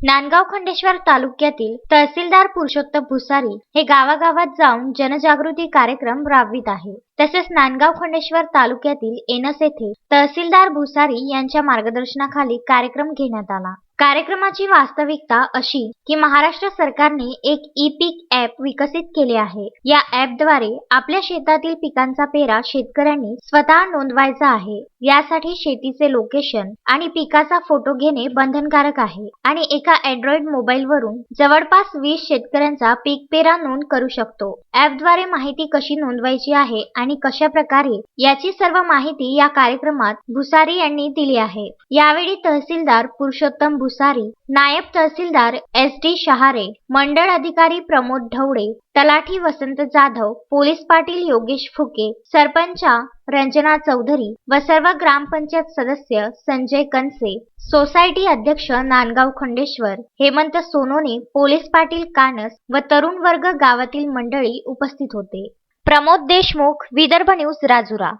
नांदगाव खंडेश्वर तालुक्यातील तहसीलदार पुरुषोत्तम भुसारी हे गावागावात जाऊन जनजागृती कार्यक्रम राबवित आहे. तसेच नांदगाव खंडेश्वर तालुक्यातील एनस येथे तहसीलदार भुसारी यांच्या मार्गदर्शनाखाली कार्यक्रम घेण्यात आला. कार्यक्रमाची वास्तविकता अशी की महाराष्ट्र सरकारने एक ई पीक ॲप विकसित केले आहे. या ॲपद्वारे आपल्या शेतातील पिकांचा पेरा शेतकऱ्यांनी स्वतः नोंदवायचा आहे. यासाठी शेतीचे लोकेशन आणि पिकाचा फोटो घेणे बंधनकारक आहे आणि एका अँड्रॉइड मोबाईल वरून जवळपास वीस शेतकऱ्यांचा पीक पेरा नोंद करू शकतो. ॲपद्वारे माहिती कशी नोंदवायची आहे आणि कशा प्रकारे याची सर्व माहिती या कार्यक्रमात भुसारी यांनी दिली आहे. यावेळी तहसीलदार पुरुषोत्तम भुसारी नायब तहसीलदार एस डी शहारे मंडळ अधिकारी प्रमोद ढवळे तलाठी वसंत जाधव पोलीस पाटील योगेश फुके सरपंचा रंजना चौधरी व सर्व ग्रामपंचायत सदस्य संजय कनसे सोसायटी अध्यक्ष नांदगाव खंडेश्वर हेमंत सोनोने पोलीस पाटील कानस व तरुण वर्ग गावातील मंडळी उपस्थित होते. प्रमोद देशमुख विदर्भ न्यूज राजुरा.